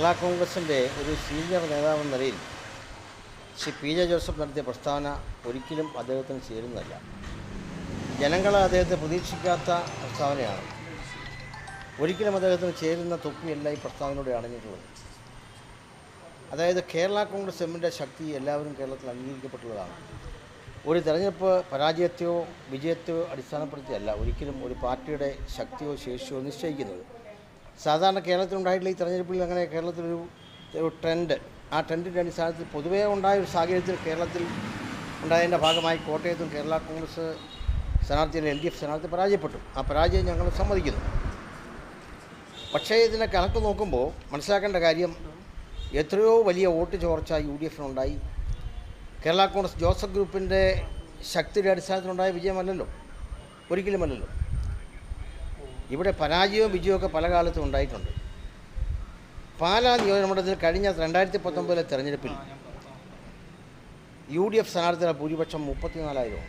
കേരള കോൺഗ്രസിന്റെ ഒരു സീനിയർ നേതാവെന്ന നിലയിൽ ശ്രീ പി ജെ ജോസഫ് നടത്തിയ പ്രസ്താവന ഒരിക്കലും അദ്ദേഹത്തിന് ചേരുന്നതല്ല. ജനങ്ങൾ അദ്ദേഹത്തെ പ്രതീക്ഷിക്കാത്ത പ്രസ്താവനയാണ്. ഒരിക്കലും അദ്ദേഹത്തിന് ചേരുന്ന തൊപ്പിയല്ല ഈ പ്രസ്താവനയിലൂടെ അടഞ്ഞിട്ടുള്ളത് അതായത് കേരള കോൺഗ്രസ് എമ്മിന്റെ ശക്തി എല്ലാവരും കേരളത്തിൽ അംഗീകരിക്കപ്പെട്ടുള്ളതാണ്. ഒരു തെരഞ്ഞെടുപ്പ് പരാജയത്തെയോ വിജയത്തെയോ അടിസ്ഥാനപ്പെടുത്തിയല്ല ഒരിക്കലും ഒരു പാർട്ടിയുടെ ശക്തിയോ ശേഷിയോ നിശ്ചയിക്കുന്നത്. സാധാരണ കേരളത്തിലുണ്ടായിട്ടുള്ള ഈ തെരഞ്ഞെടുപ്പിൽ അങ്ങനെ കേരളത്തിലൊരു ഒരു ട്രെൻഡ്. ആ ട്രെൻഡിന്റെ അടിസ്ഥാനത്തിൽ പൊതുവേ ഉണ്ടായ ഒരു സാഹചര്യത്തിൽ കേരളത്തിൽ ഉണ്ടായതിന്റെ ഭാഗമായി കോട്ടയത്തും കേരള കോൺഗ്രസ് സ്ഥാനാർത്ഥിയുടെ എൽ ഡി എഫ് സ്ഥാനാർത്ഥി പരാജയപ്പെട്ടു. ആ പരാജയം ഞങ്ങൾ സമ്മതിക്കുന്നു. പക്ഷേ ഇതിനെ കണക്ക് നോക്കുമ്പോൾ മനസ്സിലാക്കേണ്ട കാര്യം എത്രയോ വലിയ വോട്ട് ചോർച്ച യു ഡി എഫിനുണ്ടായി. കേരള കോൺഗ്രസ് ജോസഫ് ഗ്രൂപ്പിന്റെ ശക്തിയുടെ അടിസ്ഥാനത്തിലുണ്ടായ വിജയമല്ലല്ലോ. ഒരിക്കലുമല്ലല്ലോ. ഇവിടെ പരാജയവും വിജയവും ഒക്കെ പല കാലത്തും ഉണ്ടായിട്ടുണ്ട്. പാലാ നിയോജകമണ്ഡലത്തിൽ കഴിഞ്ഞ രണ്ടായിരത്തി പത്തൊമ്പതിലെ തെരഞ്ഞെടുപ്പിൽ യു ഡി എഫ് സ്ഥാനാർത്ഥിയുടെ ഭൂരിപക്ഷം മുപ്പത്തിനാലായിരമാണ്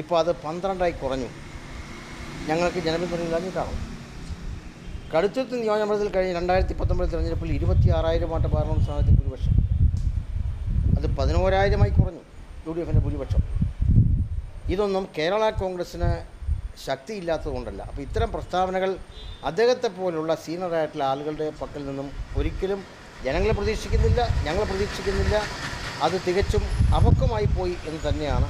ഇപ്പോൾ അത് പന്ത്രണ്ടായി കുറഞ്ഞു. ഞങ്ങൾക്ക് ജനപിന്തുണയില്ലാഞ്ഞിട്ടാണ് കടുത്തുരുത്ത് നിയോജകമണ്ഡലത്തിൽ കഴിഞ്ഞ രണ്ടായിരത്തി പത്തൊമ്പത് തെരഞ്ഞെടുപ്പിൽ ഇരുപത്തി ആറായിരം വാട്ട് പാർലമെന്റ് സ്ഥാനാർത്ഥി ഭൂരിപക്ഷം. അത് പതിനോരായിരമായി കുറഞ്ഞു യു ഡി എഫിന്റെ ഭൂരിപക്ഷം. ഇതൊന്നും കേരള കോൺഗ്രസ്സിന് ശക്തിയില്ലാത്തത് കൊണ്ടല്ല അപ്പോൾ ഇത്തരം പ്രസ്താവനകൾ അദ്ദേഹത്തെ പോലുള്ള സീനിയറായിട്ടുള്ള ആളുകളുടെ പക്കൽ നിന്നും ഒരിക്കലും ജനങ്ങളെ പ്രതീക്ഷിക്കുന്നില്ല ഞങ്ങൾ പ്രതീക്ഷിക്കുന്നില്ല. അത് തികച്ചും അപക്വമായി പോയി എന്ന് തന്നെയാണ്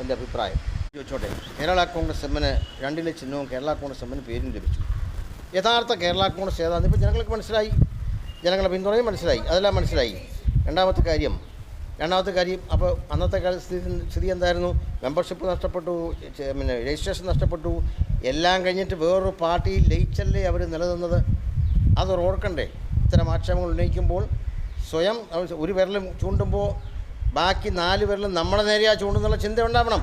എന്റെ അഭിപ്രായം. ചോദിച്ചോട്ടെ കേരള കോൺഗ്രസ് എമ്മിന് രണ്ടിലെ ചിഹ്നവും കേരള കോൺഗ്രസ് എമ്മിന് പേരും ലഭിച്ചു. യഥാർത്ഥ കേരള കോൺഗ്രസ് ഏതാണെന്ന് ഇപ്പോൾ ജനങ്ങൾക്ക് മനസ്സിലായി. ജനങ്ങളുടെ പിന്തുണയും മനസ്സിലായി. അതെല്ലാം മനസ്സിലായി. രണ്ടാമത്തെ കാര്യം രണ്ടാമത്തെ കാര്യം അപ്പോൾ അന്നത്തെ കാല സ്ഥിതി സ്ഥിതി എന്തായിരുന്നു? മെമ്പർഷിപ്പ് നഷ്ടപ്പെട്ടു പിന്നെ രജിസ്ട്രേഷൻ നഷ്ടപ്പെട്ടു. എല്ലാം കഴിഞ്ഞിട്ട് വേറൊരു പാർട്ടിയിൽ ലയിച്ചല്ലേ അവർ നിലനിന്നത്? അത് ഓർക്കണ്ടേ? ഇത്തരം ആക്ഷേപങ്ങൾ ഉന്നയിക്കുമ്പോൾ സ്വയം ഒരു വിരലും ചൂണ്ടുമ്പോൾ ബാക്കി നാല് വിരലും നമ്മുടെ നേരെയാ ചൂണ്ടുന്നുള്ള ചിന്ത ഉണ്ടാവണം.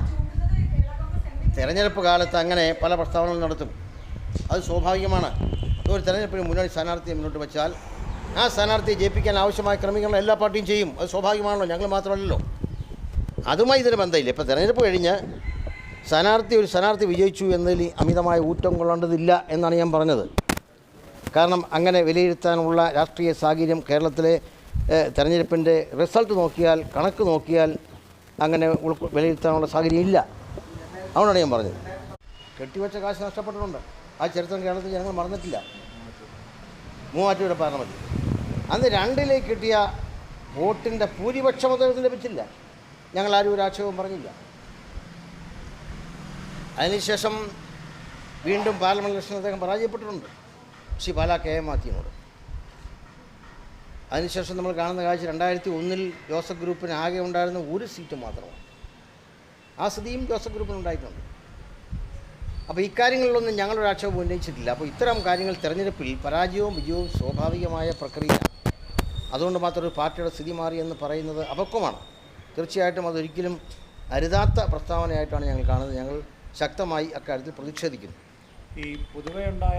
തിരഞ്ഞെടുപ്പ് കാലത്ത് അങ്ങനെ പല പ്രസ്താവനകൾ നടത്തും. അത് സ്വാഭാവികമാണ്. ഒരു തിരഞ്ഞെടുപ്പിന് മുന്നണി സ്ഥാനാർത്ഥിയെ മുന്നോട്ട് വെച്ചാൽ ആ സ്ഥാനാർത്ഥിയെ ജയിപ്പിക്കാൻ ആവശ്യമായ ക്രമീകരണം എല്ലാ പാർട്ടിയും ചെയ്യും. അത് സ്വാഭാവികമാണല്ലോ. ഞങ്ങൾ മാത്രമല്ലല്ലോ. അതുമായി ഇതിന് ബന്ധമില്ല. ഇപ്പോൾ തെരഞ്ഞെടുപ്പ് കഴിഞ്ഞ് സ്ഥാനാർത്ഥി ഒരു സ്ഥാനാർത്ഥി വിജയിച്ചു എന്നതിൽ അമിതമായ ഊറ്റം കൊള്ളേണ്ടതില്ല എന്നാണ് ഞാൻ പറഞ്ഞത്. കാരണം അങ്ങനെ വിലയിരുത്താനുള്ള രാഷ്ട്രീയ സാഹചര്യം കേരളത്തിലെ തെരഞ്ഞെടുപ്പിന്റെ റിസൾട്ട് നോക്കിയാൽ കണക്ക് നോക്കിയാൽ അങ്ങനെ വിലയിരുത്താനുള്ള സാഹചര്യം ഇല്ല അതുകൊണ്ടാണ് ഞാൻ പറഞ്ഞത്. കെട്ടിവെച്ച കാശ് നഷ്ടപ്പെട്ടിട്ടുണ്ട്. ആ ചരിത്രം കേരളത്തിൽ ജനങ്ങൾ മറന്നിട്ടില്ല. മൂവാറ്റുപുഴ പാർലമെന്റ് അന്ന് രണ്ടിലേക്ക് കിട്ടിയ വോട്ടിന്റെ ഭൂരിപക്ഷം അദ്ദേഹത്തിന് ലഭിച്ചില്ല. ഞങ്ങളാരും ഒരു ആക്ഷേപവും പറഞ്ഞില്ല. അതിനുശേഷം വീണ്ടും പാർലമെന്റ് ഇലക്ഷനിൽ അദ്ദേഹം പരാജയപ്പെട്ടിട്ടുണ്ട്. ശ്രീ പാല കെ എം മാത്യുവിനോട്. അതിനുശേഷം നമ്മൾ കാണുന്ന കാഴ്ച രണ്ടായിരത്തി ഒന്നിൽ ജോസഫ് ഗ്രൂപ്പിന് ആകെ ഉണ്ടായിരുന്ന ഒരു സീറ്റ് മാത്രമാണ്. ആ സ്ഥിതിയും ജോസഫ് ഗ്രൂപ്പിന് ഉണ്ടായിട്ടുണ്ട്. അപ്പോൾ ഇക്കാര്യങ്ങളിലൊന്നും ഞങ്ങളൊരു ആക്ഷേപം ഉന്നയിച്ചിട്ടില്ല. അപ്പോൾ ഇത്തരം കാര്യങ്ങൾ തിരഞ്ഞെടുപ്പിൽ പരാജയവും വിജയവും സ്വാഭാവികമായ പ്രക്രിയയാണ്. അതുകൊണ്ട് മാത്രം ഒരു പാർട്ടിയുടെ സ്ഥിതി മാറി എന്ന് പറയുന്നത് അപക്വമാണ്. തീർച്ചയായിട്ടും അതൊരിക്കലും അരുതാത്ത പ്രസ്താവനയായിട്ടാണ് ഞങ്ങൾ കാണുന്നത്. ഞങ്ങൾ ശക്തമായി അക്കാര്യത്തിൽ പ്രതിഷേധിക്കുന്നു. ഈ പൊതുവെ ഉണ്ടായ